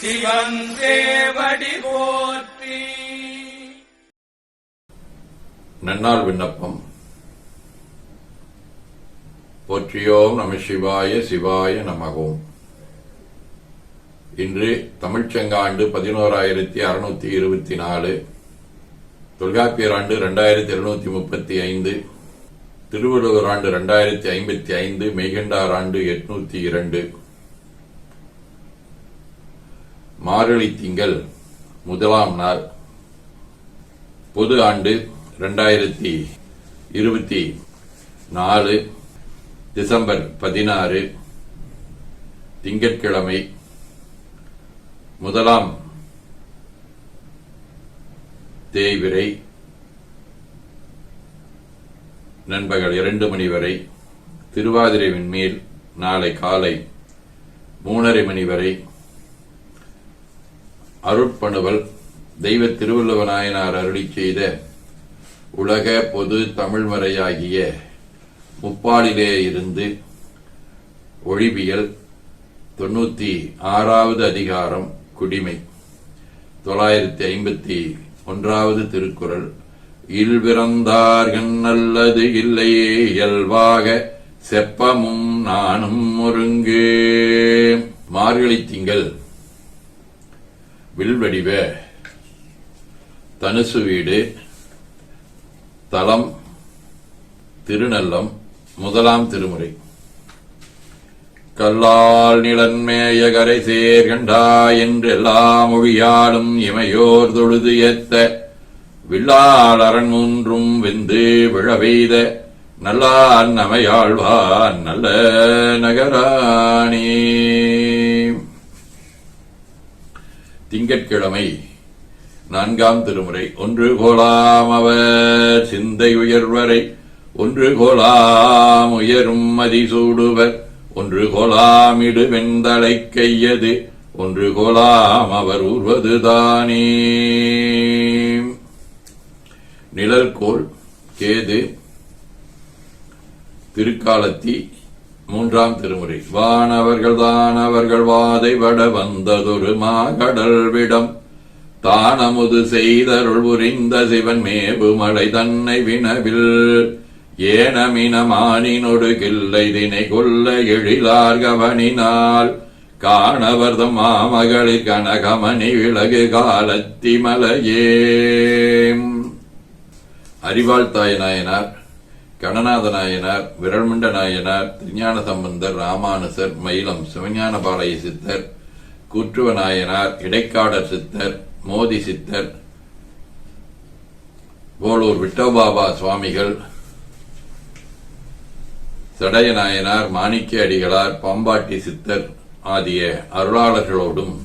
சிவன் சேவடி போற்றி. நன்னாள் விண்ணப்பம். போற்றியோம் நம சிவாய சிவாய நமகோம் இன்று தமிழ்ச்செங்காண்டு பதினோராயிரத்தி அறுநூத்தி இருபத்தி நாலு தொல்காப்பியர் ஆண்டு ரெண்டாயிரத்தி எழுநூத்தி முப்பத்தி ஐந்து திருவள்ளுவர் ஆண்டு ரெண்டாயிரத்தி ஐம்பத்தி ஐந்து மெய்கண்டார் ஆண்டு எட்நூத்தி இரண்டு மார்கழி திங்கள் முதலாம் நாள் பொது ஆண்டு ரெண்டாயிரத்தி இருபத்தி நாலு டிசம்பர் பதினாறு திங்கட்கிழமை முதலாம் தேய்விரை நண்பகல் இரண்டு மணி வரை திருவாதிரை விண்மேல் நாளை காலை மூணரை மணி வரை அருட்பணுவல் தெய்வ திருவள்ளுவநாயனார் அருளி செய்த உலக பொது தமிழ்மறையாகிய முப்பாலிலே இருந்து ஒழிவியல் தொண்ணூத்தி ஆறாவது அதிகாரம் குடிமை. தொள்ளாயிரத்தி ஐம்பத்தி ஒன்றாவது திருக்குறள். இல்பிறந்தார்கண் நல்லது இல்லையே இயல்பாக செப்பமும் நானும் ஒருங்கு. மார்கழி திங்கள் வில்வடிவ. தனுசு வீடு தலம் திருநல்லம் முதலாம் திருமுறை. கல்லால் நிலன்மேய கரை சேர்கண்டா என்றெல்லாம் எல்லா மொழியாலும் இமையோர் தொழுது ஏத்த. வில்லால் அரண் மூன்றும் வெந்து விழவெய்த நல்லான் நமையாழ்வான் நல்ல நகராணி. திங்கட்கிழமை நான்காம் திருமுறை. ஒன்று கோலாம் அவர் சிந்தை உயர்வரை ஒன்று கோலாம் உயரும் மதிசூடுவர் ஒன்று கோலாமிடு வெண்தலை கையது ஒன்று கோலாம் அவர் உருவதுதானே நிழற்கோள் கேது திருக்காலத்தி மூன்றாம் திருமுறை. வானவர்கள் தானவர்கள் வாதை வட வந்ததொரு மாகடல் விடம் தானமுது செய்தருள் புரிந்த சிவன் மேபு மலை தன்னை வினவில். ஏனமினமானினொடு கில்லை தினை கொல்ல எழிலார் கவனினால். காணவர்தம் மாமகளிர் கனகமணி விலகு காலத்தி மலையே அறிவாள் தாய் நாயனார் கணநாத நாயனார் விரல்மண்ட நாயனார் திருஞான சம்பந்தர் ராமானுசர் மயிலம் சிவஞான பாளைய சித்தர் கூற்றுவ நாயனார் இடைக்காடர் சித்தர் மோதி சித்தர் போலூர் விட்டோபாபா சுவாமிகள் சடைய நாயனார் மாணிக்க அடிகளார் பாம்பாட்டி சித்தர் ஆகிய அருளாளர்களோடும்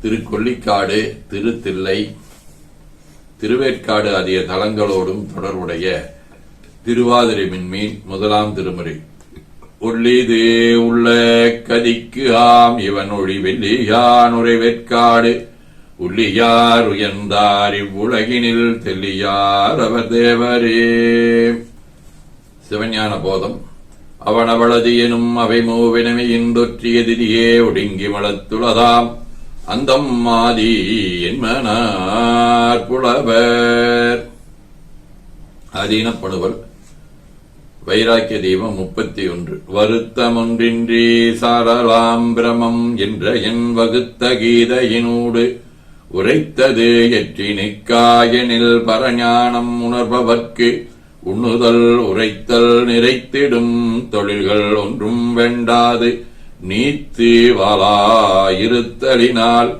திருக்கொல்லிக்காடு திருத்தில்லை திருவேற்காடு ஆகிய தலங்களோடும் தொடர்புடைய திருவாதிரை மின்மீன் முதலாம் திருமுறை. உள்ளிது உள்ள கதிக்கு ஆம் இவன் ஒளி வெள்ளியான் உரைவேற்காடு உள்ளியார் உயர்ந்தார் இவ்வுலகினில் தெல்லியார் அவர் தேவரே. சிவஞான போதம். அவனவளது எனும் அவை மூவினமையின் தொற்றிய திதியே ஒடுங்கி மலத்துளதாம். அந்தம் மாதி என்மனார் புலவர். அதீனப்படுவர் வைராக்கிய தீபம் முப்பத்தி ஒன்று வருத்தமொன்றின்றி சாரலாம் பிரமம் என்ற என் வகுத்த கீதையினூடு உரைத்தது எற்றி நிக்காயனில் பரஞானம் உணர்பவர்க்கு உண்ணுதல் உரைத்தல் நிறைத்திடும் தொழில்கள் ஒன்றும் வேண்டாது. நீத்து வாளாயிருத்தலினால்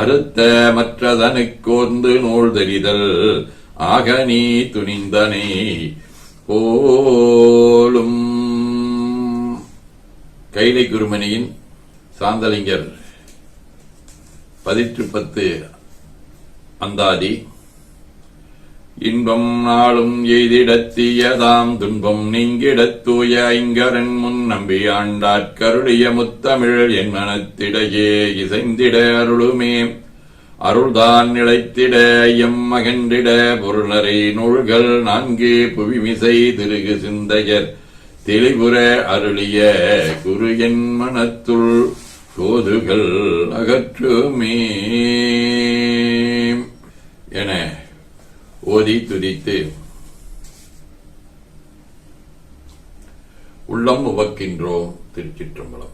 அறுத்த மற்றதனுக்கோர்ந்து நூல் தெரிதல் ஆக நீ துணிந்தனை போலும். கைலை குருமணியின் சாந்தலிங்கர் பதிற்று பத்து அந்தாதி. இன்பம் நாளும் எய்திடத்தியதாம் துன்பம் நீங்கிடத்தூய ஐங்கரன் முன் நம்பி ஆண்டாற்கருளிய முத்தமிழ் என் மனத்திடையே இசைந்திட அருளுமே. அருள்தான் நிலைத்திட எம் மகன்றிட பொருளரை நூல்கள் நான்கு புவிமிசை திருகு சிந்தையர். தெளிபுற அருளிய குரு என் மனத்துள் சூதுகள் அகற்றுமே என ஓதி துதித்து உள்ளம் உவக்கின்றோம் திருச்சிற்றம்பலம்.